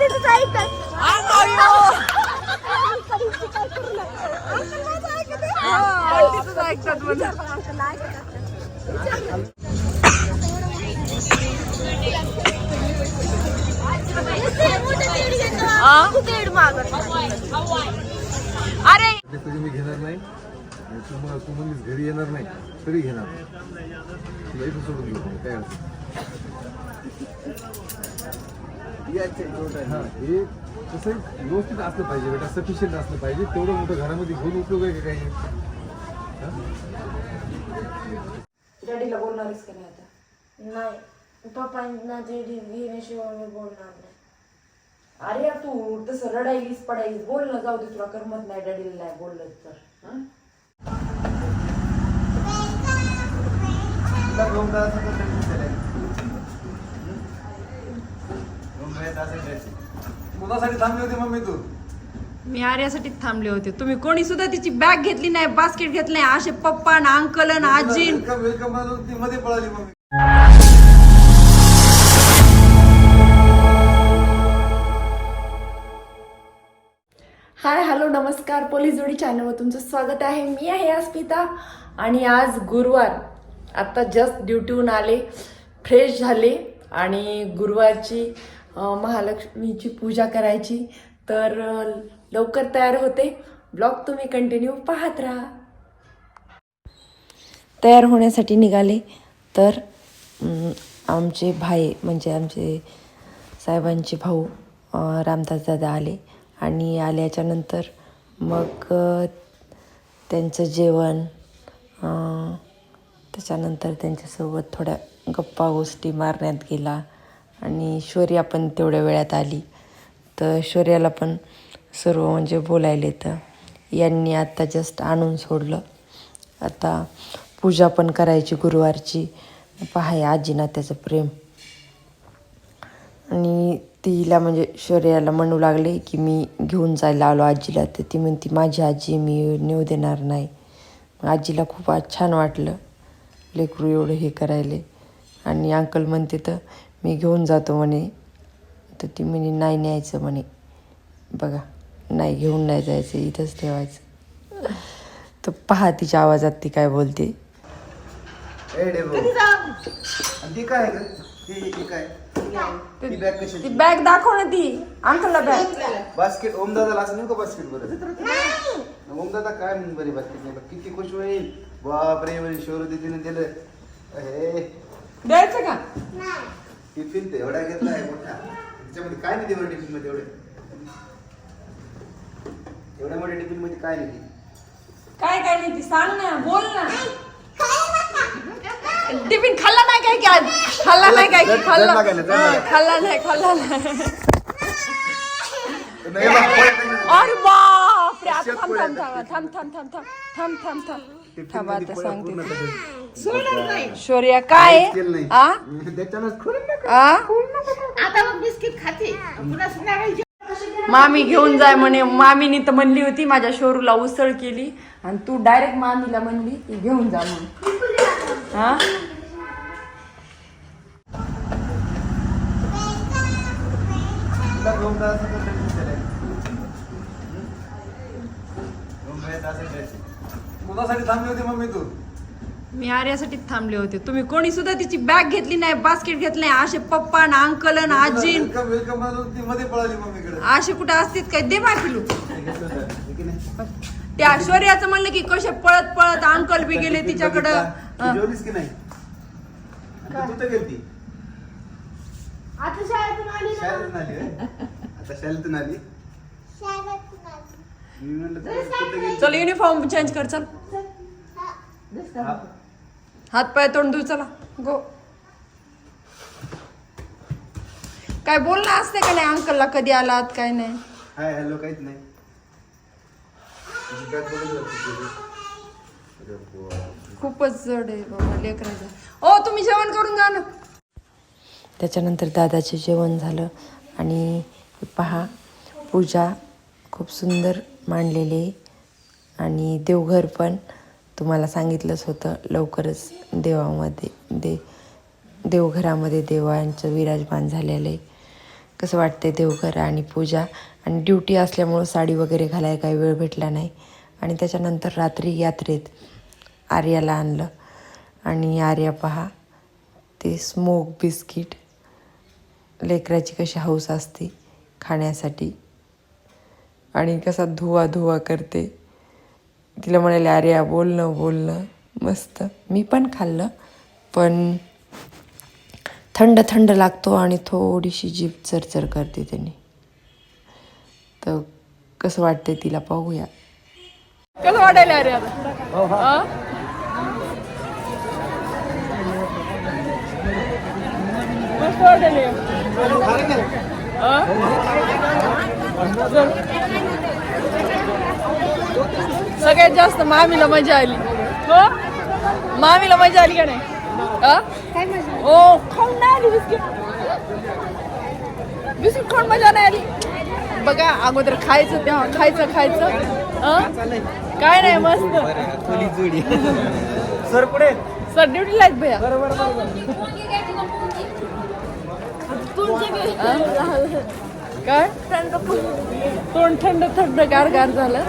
तिथंच ऐकतात अरे. मी घेणार नाही. आणि तू म्हणलीस घरी येणार नाही तरी घेणार नाही. तुला इथं सोडून घेऊ काय हा हे व्यवस्थित असलं पाहिजे बेटा सफिशियंट असलं पाहिजे. तेवढं मोठं घरामध्ये घेऊन उपयोग आहे काही? हा? डॅडीला बोलणारच का नाही आता? नाही पप्पांना ते घेण्याशिवाय मी बोलणार नाही. अरे यार तू तसं रडायलीस पडायलीस. बोल ना जाऊ दे तुला करमत नाही डॅडीला नाही बोललं तर. हं? थांबली होती मम्मी तू? मी आर्यासाठी थांबले होते. तुम्ही कोणी सुद्धा तिची बॅग घेतली नाही बास्केट घेतलं नाही असे पप्पा ना अंकल ना आजी. वेलकम वेलकम म्हणून ती मध्ये पळाली मम्मी. हाय हॅलो नमस्कार. पोलीस जोडी चॅनलवर तुमचं स्वागत आहे. मी आहे अस्मिता आणि आज गुरुवार. आत्ता जस्ट ड्युटीहून आले फ्रेश झाले आणि गुरुवारची महालक्ष्मीची पूजा करायची. तर लवकर तयार होते. ब्लॉग तुम्ही कंटिन्यू पाहत राहा. तयार होण्यासाठी निघाले. तर आमचे भाई म्हणजे आमचे साहेबांचे भाऊ रामदास दादा आले. आणि आल्याच्यानंतर मग त्यांचं जेवण त्याच्यानंतर त्यांच्यासोबत थोड्या गप्पा गोष्टी मारण्यात गेला. आणि शौर्या पण तेवढ्या वेळात आली. तर शौर्याला पण सर्व म्हणजे बोलायले तर यांनी आत्ता जस्ट आणून सोडलं. आता पूजा पण करायची गुरुवारची. पहाय आजीना त्याचं प्रेम. आणि तिला म्हणजे शौर्याला म्हणू लागले की मी घेऊन जायला आलो आजीला. तर ती म्हणती माझी आजी मी नेऊ देणार नाही. आजीला खूप आज छान वाटलं. लेकरू एवढं हे करायले. आणि अंकल म्हणते तर मी घेऊन जातो म्हणे. तर ती म्हणे नाही न्यायचं म्हणे. बघा नाही घेऊन नाही जायचं इथंच ठेवायचं. तर पहा तिच्या आवाजात ती काय बोलते. ती बॅग कशी ती बॅग दाखव ना ती. अंकलला बॅग. बास्केट ओमदादाला असं नाही का बास्केट बरं. ओमदादा काय म्हणून बरी बास्केट नाही किती खुश होईल. बापरे बरी शोरू दिदीने दिलं. हे द्यायचं का? टिफिन ते एवढा घेतला आहे मोठा. त्याच्यामध्ये काय नाही तेवढ्या टिफिनमध्ये एवढे. एवढ्या मोठ्या टिफिनमध्ये काय नाही. काय काय नाही ती सांग ना बोल ना. टिफिन खाल्ला नाही काय की आज? खाल्ला नाही काय की? खाल्ला. खाल्ला नाही खाल्ला नाही. नाही थांब पोळ्या थांब थांब थांब थांब थांब थांब थांब थांब. थांब टिफिन थांबमध्ये आता पोळ्या सांगते. पूर्ण ती. टाकल्या. शौर्या काय. आ. आ? आता मग बिस्किट खाते. पुन्हा मामी घेऊन जाय म्हणे. मामीनी तर म्हणली होती माझ्या शोरूला उसळ केली. आणि तू डायरेक्ट मामीला म्हणली की घेऊन जा म्हणून. हा तुला ओमदादाचं कसं टिफिन दिलंय? हं? ओमदादाचं असं मुलासाठी थांबली होती मम्मी तू? मी आर्यासाठी थांबले होते. तुम्ही कोणी सुद्धा तिची बॅग घेतली नाही बास्केट घेतलं नाही. असे पप्पा ना अंकल ना आजी वेलकम वेलकम म्हणून ती मध्ये पळाली मम्मीकडे. असे कुठे असतील काय? दे बाकीलू घेतलं होतं. की नाही? त्या शौर्याचं म्हणलं की कसे पळत पळत अंकल बी गेले तिच्याकडं. बघितला. तू जेवलीस की नाही? आणि तू तर गेलती. आता शाळेतून आली ना. शाळेतून आली होय? आता शाळेतून आली शाळेतून आली. मी म्हणलं तू कुठं गेलती? चल युनिफॉर्म चेंज कर चल. हात पाय तोंड धुऊ चला. गो काय बोलणं असते का नाही? अंकलला कधी आलात काय नाही? हाय हॅलो काहीच नाही. खूपच जड आहे बाबा लेकराचं. ओ तुम्ही जेवण करून जा ना. त्याच्यानंतर दादाचे जेवण झालं आणि पहा पूजा खूप सुंदर मांडलेले आणि देवघर पण तुम्हाला सांगितलंच होतं लवकरच देवामध्ये दे देवघरामध्ये देवांचं विराजमान झालेलं आहे. कसं वाटते देवघर आणि पूजा? आणि ड्युटी असल्यामुळं साडी वगैरे घालायला काही वेळ भेटला नाही. आणि त्याच्यानंतर रात्री यात्रेत आर्याला आणलं. आणि आर्या पहा ते स्मोक बिस्किट लेकराची कशी हौस असते खाण्यासाठी. आणि कसा धुवा धुवा करते. तिला म्हणाले आर्या बोलणं बोलणं मस्त. मी पण खाल्लं पण थंड थंड लागतो आणि थोडीशी जीभ चरचर करते त्याने तर कसं वाटते तिला पाहूया. कसं वाटायला अरे आता? हा? मस्त वाटायला. हा? सगळ्यात जास्त मामीला मजा आली. हो? मामीला मजा आली का नाही? ओ खाऊन नाही आली बिस्किट. बिस्किट खाऊन मजा नाही आली. बघा अगोदर खायचं तेव्हा खायचं खायचं? काय नाही मस्त. सर पुढे. सर ड्युटीला आहेत भैया? काय? तोंड थंड थंड गार गार झालं.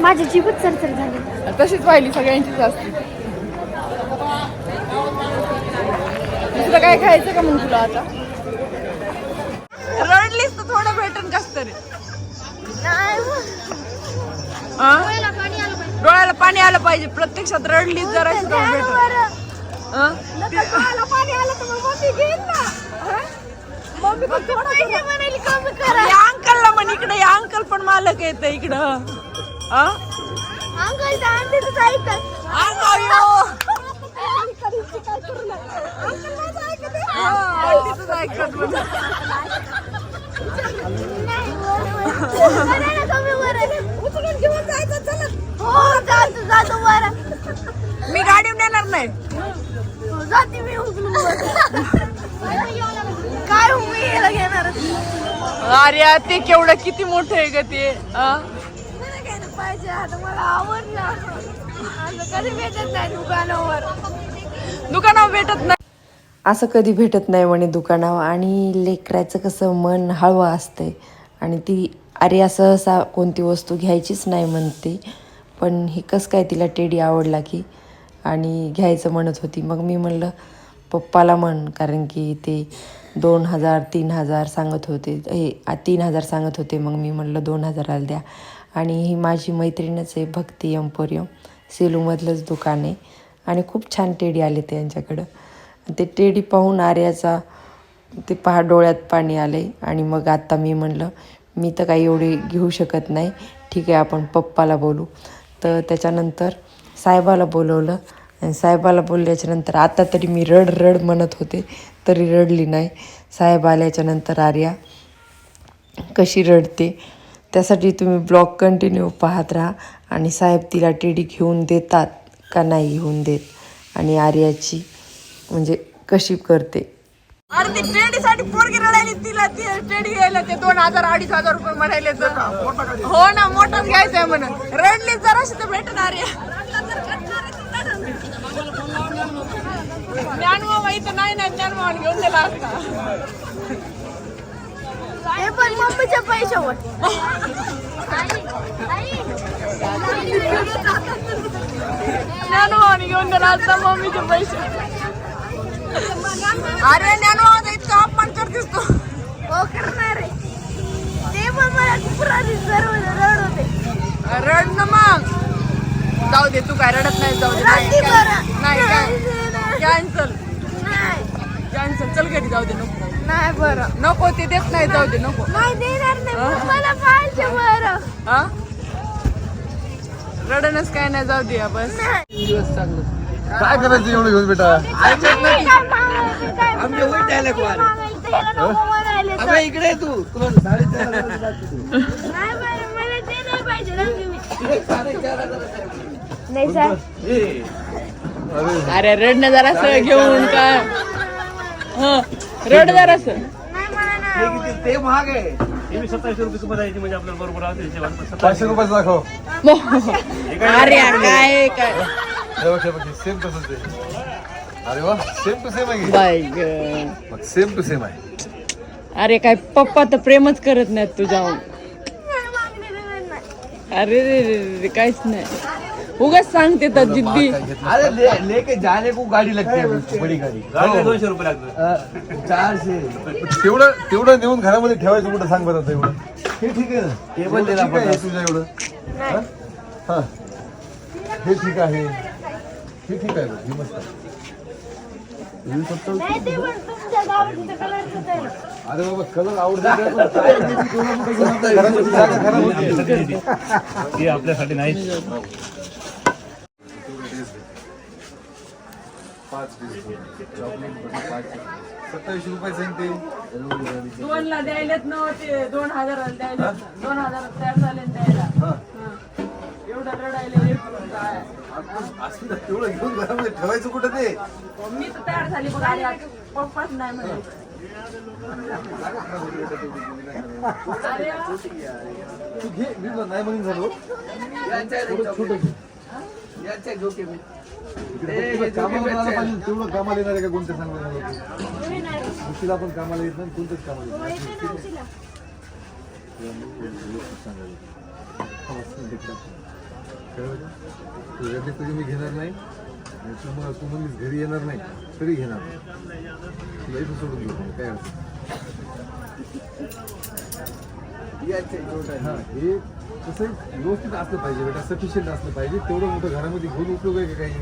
माझी जीवच चरचर झाली. तशीच पाहिली सगळ्यांचीच असते दुसरं काय खायचं का मग तुला आता? रडलीस तर थोडं भेटन कस तरी? डोळ्याला पाणी आलं पाहिजे. प्रत्यक्षात रडलीस जरा भेटन? अंकलला म्हण इकडे या अंकल पण मालक येत इकडं. हा? मी गाडी नेणार नाही. अरे ते केवढं किती मोठं आहे ग ते हा? मला घ्यायला पाहिजे आता मला आवडलं. असं कधी भेटत नाही दुकानावर. दुकानावर भेटत नाही. असं कधी भेटत नाही म्हणे दुकानावर. आणि लेकराचं कसं मन हळवं असते आणि ती अरे सहसा कोणती वस्तू घ्यायचीच नाही म्हणते. पण हे कसं काय तिला टेडी आवडला की आणि घ्यायचं म्हणत होती. मग मी म्हणलं पप्पाला म्हण कारण की ते दोन हजार तीन हजार सांगत होते. हे तीन हजार सांगत होते. मग मी म्हणलं दोन हजाराला द्या. आणि ही माझी मैत्रीणच आहे भक्ती एम्पोरियम. सेलूमधलंच दुकान आहे. आणि खूप छान टेडी आले ते यांच्याकडं. ते टेडी पाहून आर्याचा ते पहा डोळ्यात पाणी आले आणि मग आत्ता मी म्हणलं मी तर काही एवढी घेऊ शकत नाही. ठीक आहे आपण पप्पाला बोलू. तर त्याच्यानंतर साहेबाला बोलवलं. आणि साहेबाला बोलल्याच्यानंतर आता तरी मी रड रड म्हणत होते. तरी रडली नाही. साहेब आल्याच्यानंतर आर्या कशी रडते? त्यासाठी तुम्ही ब्लॉग कंटिन्यू पाहत राहा आणि साहेब तिला टेडी घेऊन देतात का नाही घेऊन देत? आणि आर्याची म्हणजे कशी करते? अरे ते टेडीसाठी पोरगी रडायली तिला ती टेडी घ्यायला ते दोन हजार अडीच हजार रुपये म्हणायले हो ना मोठाच घ्यायचंय म्हणून. रडली जराशी तर भेटणार ज्ञानमामा घेऊन दिला असता हे पण मम्मीच्या पैशावर. घेऊन मम्मीचे पैसे अरे ज्ञानमामाचा इतका अपमान करतेस तू. हो करणार आहे. ते पण मला पुराणी सर्व रड होते रड ना मग. जाऊ दे तू काय रडत नाही जाऊ दे. नाही कॅन्सल कॅन्सल चल घरी जाऊ दे नको नाही बरं. नको ते देत नाही जाऊ दे नको. नाही देणार नाही. मला पाहिजे बरं. हा? रडणच काय नाही जाऊ दे बस. काय करायचं एवढं घेऊन बेटा? इकडे तू. तुला नाही बाई, मला ते नाही पाहिजे. ना तुम्ही. नाही सर अरे जरा काय हं, रड नाही ते महाग आहे. पाचशे रुपयाचं दाखव. अरे काय काय? हे हे बघ सेम तसंच अरे वा सेम टू सेम आहे? बाई ग. मग सेम टू सेम आहे. अरे काय पप्पा तर प्रेमच करत नाहीत तुझ्यावर अरे रे रे रे रे, काहीच नाही. उगाच सांगते तर जिद्दी अरे ले, लेके जाने को गाडी लागते बडी गाडी दोनशे रुपये लागतात चारशे तेवढं तेवढं नेऊन घरामध्ये ठेवायचं कुठं सांग बरं आता एवढं हे ठीक आहे ना टेबल दिला ठीक आहे. तुझ्या एवढं हा? हा. हे ठीक आहे हे ठीक आहे बघ, हे मस्त आहे. हे फक्त नाही ते पण तुमच्या गावात कलरचं आहे ना. अरे बाबा कलर आवडतो. घरामध्ये जागा खराब होते. आपल्यासाठी नाही पाच. चॉकलेट बटर पाच. सत्तावीसशे रुपयाचं आहे ना ते दोन ला द्यायलेत नव्हते दोन हजार द्यायला दोन हजार तयार झाले ना द्यायला. हा. एवढं रडायले काय? असं नाही, तेवढं घेऊन घरामध्ये ठेवायचं कुठं ते? मी तर तयार झाली बघ आज. पप्पाच नाही अरे तू घे मी नाही म्हणून झालो. छोटं घे. इकडे फक्त तुला कामाला तेवढं येणार आहे का कोणत्या मला दुसरीला पण कामाला येत नाही कोणतंच कामाला येत नाही. तरी मी घेणार नाही आणि तू म्हणलीस घरी येणार नाही तरी घेणार नाही. तुला इथं सोडून घेऊ काय अडचण? हा हे कसं व्यवस्थित असलं पाहिजे बेटा सफिशियंट असलं पाहिजे. तेवढं मोठं घरामध्ये घेऊन उपयोग आहे का काही.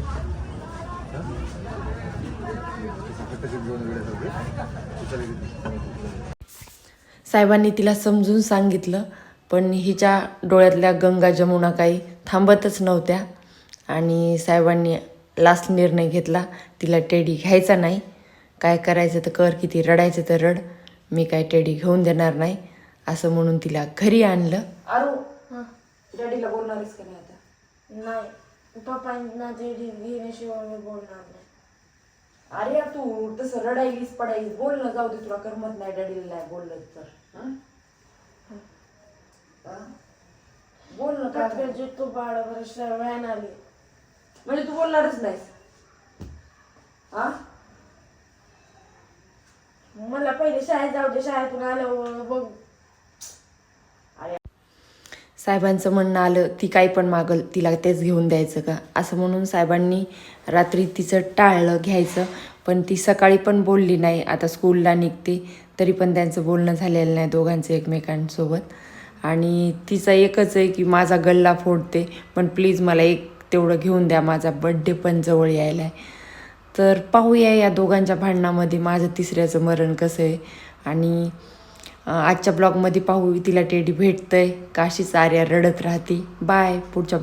साहेबांनी तिला समजून सांगितलं पण हिच्या डोळ्यातल्या गंगा जमुना काही थांबतच नव्हत्या. आणि साहेबांनी लास्ट निर्णय घेतला तिला टेडी घ्यायचा नाही. काय करायचं तर कर किती रडायचं तर रड. मी काय टेडी घेऊन देणार नाही. असं म्हणून तिला घरी आणलं. अरू डॅडीला बोलणारच का नाही आता? नाही पप्पांना ते घेण्याशिवाय मी बोलणार नाही. अरे तू तसं रडायलीस पडायलीस बोल ना जाऊ दे तुला करमत नाही डॅडीला नाही बोललं तर? बोल ना काय तू बाळा वर्ष व्हॅन आली. म्हणजे तू बोलणारच नाहीस. हा? मला पहिले शाळेत जाऊ दे शाळेतून आल्यावर बघ. साहेबांचं म्हणणं आलं ती काही पण मागल तिला तेच घेऊन द्यायचं का? असं म्हणून साहेबांनी रात्री तिचं टाळलं घ्यायचं पण ती सकाळी पण बोलली नाही. आता स्कूलला निघते तरी पण त्यांचं बोलणं झालेलं नाही दोघांचं एकमेकांसोबत. आणि तिचं एकच आहे की माझा गल्ला फोडते पण प्लीज मला एक तेवढं घेऊन द्या माझा बड्डे पण जवळ यायला आहे. तर पाहूया या दोघांच्या भांडणामध्ये माझं तिसऱ्याचं मरण कसं आहे. आणि आजच्या ब्लॉगमध्ये पाहू तिला टेडी भेटतंय. काशीच आर्या रडत राहते. बाय पुढच्या